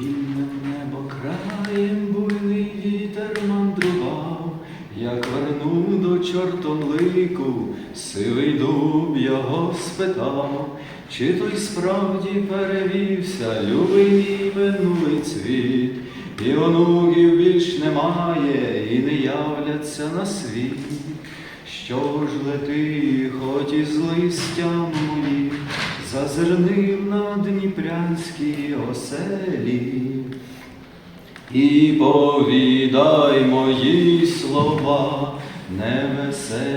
Вільним небо краєм буйний вітер мандрував, як верну до чортом лику, сивий дуб його спитав, чи той справді перевівся, любий мій минулий цвіт, і онуків більш немає, і не являться на світ. Що ж лети, хоч із листям зазирнив на дніпрянські оселі. І повідай мої слова невеселі,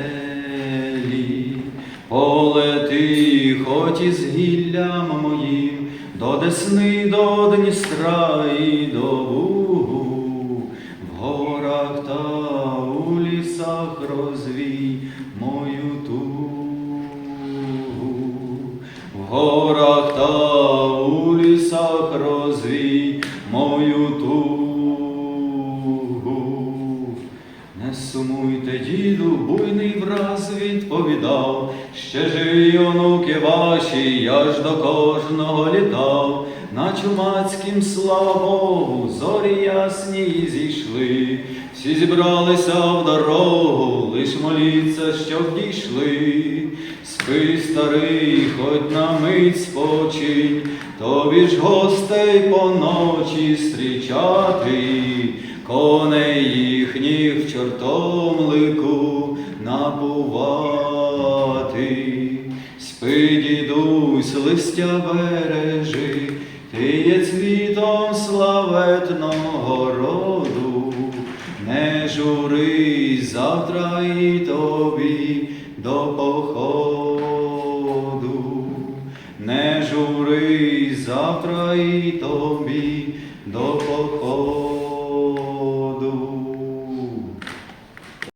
полети, хоч із гіллям моїм, до Десни, до Дністра і до Бугу, в горах та у лісах розвій горах та у лісах розвій мою тугу. Не сумуйте, діду, буйний враз відповідав, ще живі онуки ваші, я ж до кожного літав, на чумацькім слава Богу, зорі ясні зійшли, всі зібралися в дорогу, лиш моліться, щоб дійшли. Спи, старий, хоть на мить спочинь, тобі ж гостей поночі зустрічати, коней їхніх в чортомлику напувати. Спи, дідусь, листя бережи, ти є цвітом славетного роду, не журись завтра і тобі до походу, не журись завтра і тобі до походу.